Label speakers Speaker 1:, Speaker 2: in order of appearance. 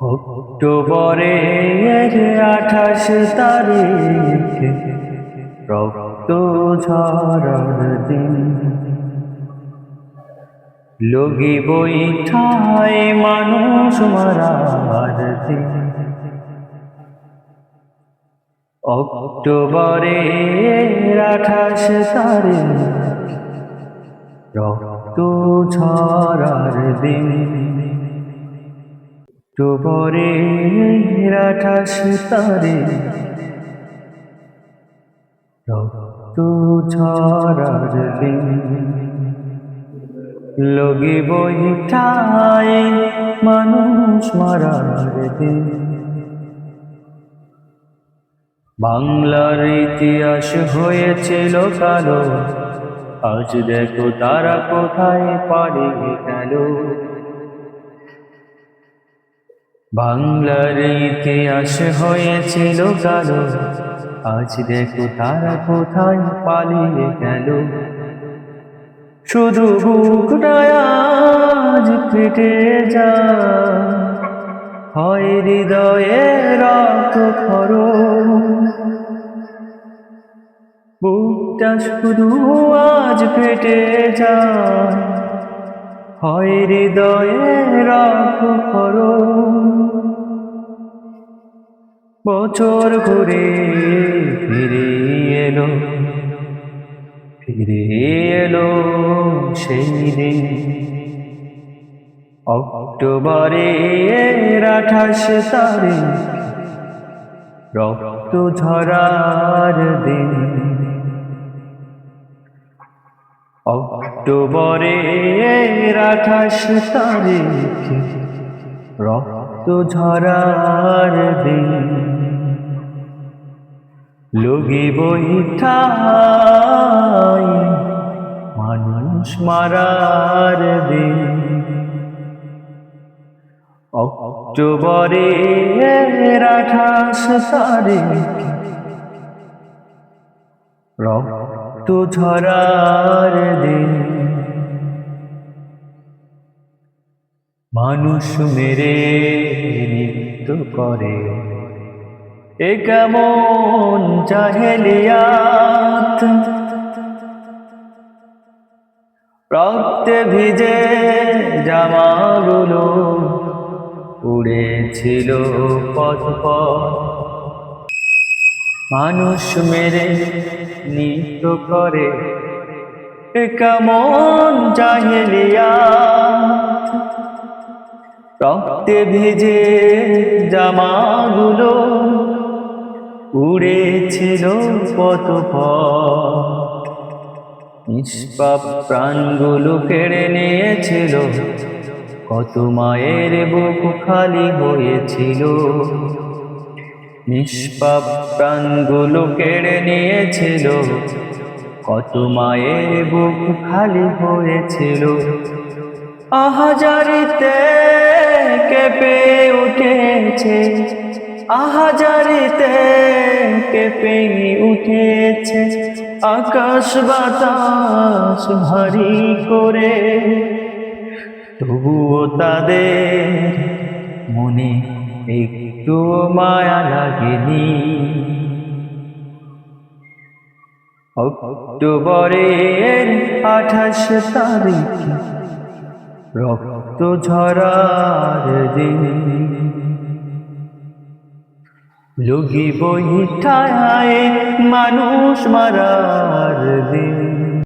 Speaker 1: অক্টোবরের আঠাশ তারিখ রক্ত ঝরার দিন। লগি বৈঠায় মানুষ মারার দিন। অক্টোবরের আঠাশ তারিখ রক্ত ঝরার দিন। অক্টোবরের আঠাশ তারিখ রক্ত ঝরার দিন লগি বইঠায় মানুষ মারার দিন। বাংলার ইতিহাস হয়েছিল কালো আজ দেখো তারা কোথায় পাড়িয়ে গেল। বাংলার ইতিহাস হয়েছিল কালো। আজ দেখো তারা কোথায় পালিয়ে গেল। শুধু বুকটায় আজ ফেটে যা হয় হৃদয়ে রক্ত খর বুকটা শুধু আজ ফেটে যা হয় হৃদয়ে রক্ত খর বছর ঘুরে ফিরে এলো ফিরে এলো সেই দিন। অক্টোবরের আঠাশ তারিখ, রক্ত ঝরার দিন। অক্টোবরের আঠাশ তারিখ রক্ত ঝরার দিন। লগি বইঠাই মানুষ মারার দিন। অক্টোবরের আঠাশ তারিখ রক্ত ঝরার দিন। মানুষ মেরে নৃত্য করে। এ কেমন জাহেলিয়াত? রক্তে ভিজে জামাগুলো উড়েছিল পথ পথ। মানুষ মেরে নৃত্য করে। এ কেমন জাহেলিয়াত? রক্তে ভিজে জামাগুলো উড়েছিল কত নিষ্পাপ প্রাণগুলো কেড়ে নিয়েছিল। কত মায়ের বুক খালি হয়েছিল। নিষ্পাপ প্রাণগুলো কেড়ে নিয়েছিল। কত মায়ের বুক খালি হয়েছিল। আহাজারিতে উঠেছে আহাজারিতে কেঁপে উঠেছে। আকাশ বাতাস ভারী করে। তবুও তাদের মনে একটু মায়া লাগেনি। অক্টোবরের আঠাশ তারিখ, রক্ত ঝরার দিন। লগি বইঠায় মানুষ মারার দিন।